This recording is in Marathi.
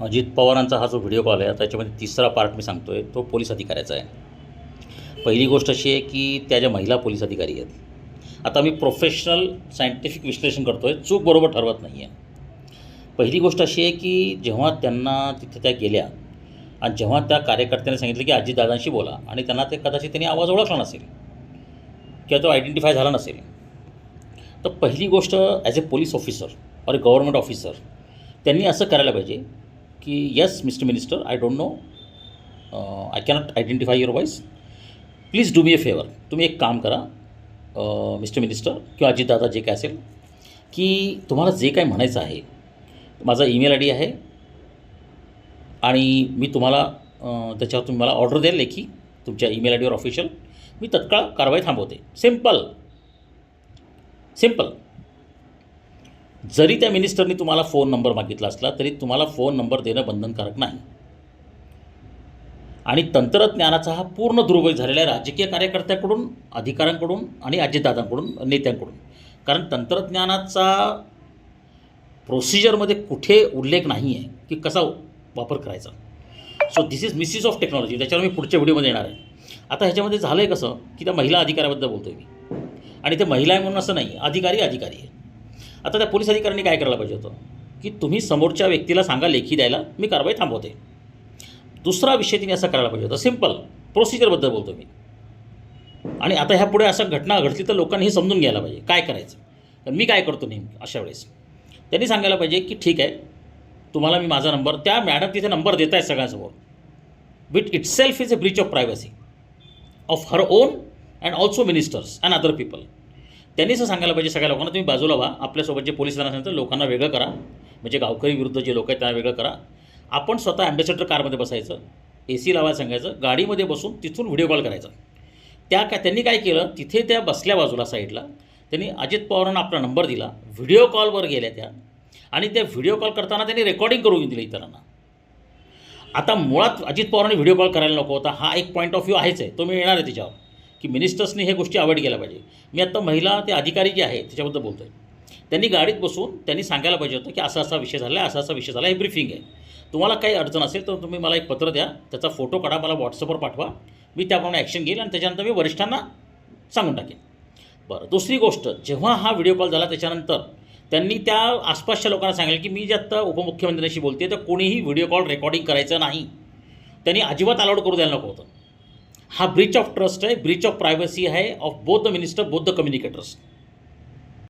अजित पवारांचा हा जो व्हिडिओ कॉल आहे त्याच्यामध्ये तिसरा पार्ट मी सांगतो आहे तो पोलीस अधिकाऱ्याचा आहे. पहिली गोष्ट अशी आहे की त्या ज्या महिला पोलीस अधिकारी आहेत आता मी प्रोफेशनल सायंटिफिक विश्लेषण करतो आहे चूक बरोबर ठरवत नाही आहे पहिली गोष्ट अशी आहे की जेव्हा त्यांना तिथे त्या गेल्या आणि जेव्हा त्या कार्यकर्त्याने सांगितलं की अजितदादांशी बोला आणि त्यांना ते कदाचित त्यांनी आवाज ओळखला नसेल किंवा तो आयडेंटिफाय झाला नसेल तर पहिली गोष्ट as a police officer or government government officer त्यांनी असं करायला पाहिजे की yes mister minister I don't know I cannot identify your voice please do me a favour तुम्ही एक काम करा. Uh, मिस्टर मिनिस्टर किंवा अजितदादा जे काय असेल की तुम्हाला जे काय म्हणायचं आहे माझा ईमेल आय डी आहे. आणि मी तुम्हाला uh, त्याच्यावर तुम्ही मला ऑर्डर द्याल लेखी. तुमच्या ईमेल आय डीवर ऑफिशियल मी तत्काळ कारवाई थांबवते. सिंपल सिंपल जरी त्या मिनिस्टरनी तुम्हाला फोन नंबर मागितला असला तरी तुम्हाला फोन नंबर देणं बंधनकारक नाही. आणि तंत्रज्ञानाचा हा पूर्ण दुरुपयोग झालेला आहे राजकीय कार्यकर्त्याकडून अधिकाऱ्यांकडून आणि अजितदादांकडून नेत्यांकडून. कारण तंत्रज्ञानाचा प्रोसिजरमध्ये कुठे उल्लेख नाही आहे की कसा वापर करायचा. So this is misuse of technology त्याच्यावर मी पुढच्या व्हिडिओमध्ये येणार आहे. आता ह्याच्यामध्ये झालं आहे कसं की त्या महिला अधिकाऱ्याबद्दल बोलतो आहे मी. आणि ते महिला आहे म्हणून असं नाही अधिकारी अधिकारी आहे. आता त्या पोलीस अधिकाऱ्यांनी काय करायला पाहिजे होतं? की तुम्ही समोरच्या व्यक्तीला सांगा लेखी द्यायला मी कारवाई थांबवते. दुसरा विषय तिने असा करायला पाहिजे होता. सिंपल प्रोसिजरबद्दल बोलतो मी. आणि आता ह्या पुढे असं घटना घडली तर लोकांनी हे समजून घ्यायला पाहिजे. काय करायचं? तर मी काय करतो नेहमी अशा वेळेस? त्यांनी सांगायला पाहिजे की ठीक आहे तुम्हाला मी माझा नंबर त्या मॅडम तिथे नंबर देत आहेत सगळ्यांसमोर. With itself is a breach of privacy of her own and also ministers and other people त्यांनी असं सांगायला पाहिजे सगळ्या लोकांना तुम्ही बाजूला व्हा. आपल्यासोबत जे पोलीस असेल तर लोकांना वेगळं करा. म्हणजे गावकरी विरुद्ध जे लोक आहेत त्यांना वेगळं करा. आपण स्वतः ॲम्बेसेडर कारमध्ये बसायचं ए सी लावायला सांगायचं गाडीमध्ये बसून तिथून व्हिडिओ कॉल करायचा. त्या काय त्यांनी काय केलं? तिथे त्या बसल्या बाजूला साईडला त्यांनी अजित पवारांना आपला नंबर दिला व्हिडिओ कॉलवर गेल्या त्या. आणि त्या व्हिडिओ कॉल करताना त्यांनी रेकॉर्डिंग करून दिलं इतरांना. आता मुळात अजित पवारांनी व्हिडिओ कॉल करायला नको होता. हा एक पॉईंट ऑफ व्ह्यू आहेच आहे. तो मी येणार आहे त्याच्यावर की मिनिस्टर्सनी हे गोष्टी अवॉइड केल्या पाहिजे. मी आत्ता महिला ते अधिकारी जे आहे त्याच्याबद्दल बोलतो आहे त्यांनी गाडीत बसून त्यांनी सांगायला पाहिजे होतं की असा असा विषय झाला आहे असा असा विषय झाला हे ब्रीफिंग आहे. तुम्हाला काही अडचण असेल तर तुम्ही मला एक पत्र द्या त्याचा फोटो काढा मला व्हॉट्सअपवर पाठवा. मी त्याप्रमाणे ॲक्शन घेईल आणि त्याच्यानंतर मी वरिष्ठांना सांगून टाकेन. बरं दुसरी गोष्ट जेव्हा हा व्हिडिओ कॉल झाला त्याच्यानंतर त्यांनी त्या आसपासच्या लोकांना सांगितलं की मी जे आत्ता उपमुख्यमंत्र्यांशी बोलते तर कोणीही व्हिडिओ कॉल रेकॉर्डिंग करायचं नाही. त्यांनी अजिबात अलाउड करू द्यायला नको होतं. हा ब्रीच ऑफ ट्रस्ट आहे ब्रीच ऑफ प्रायव्हसी आहे of both the minister both the communicators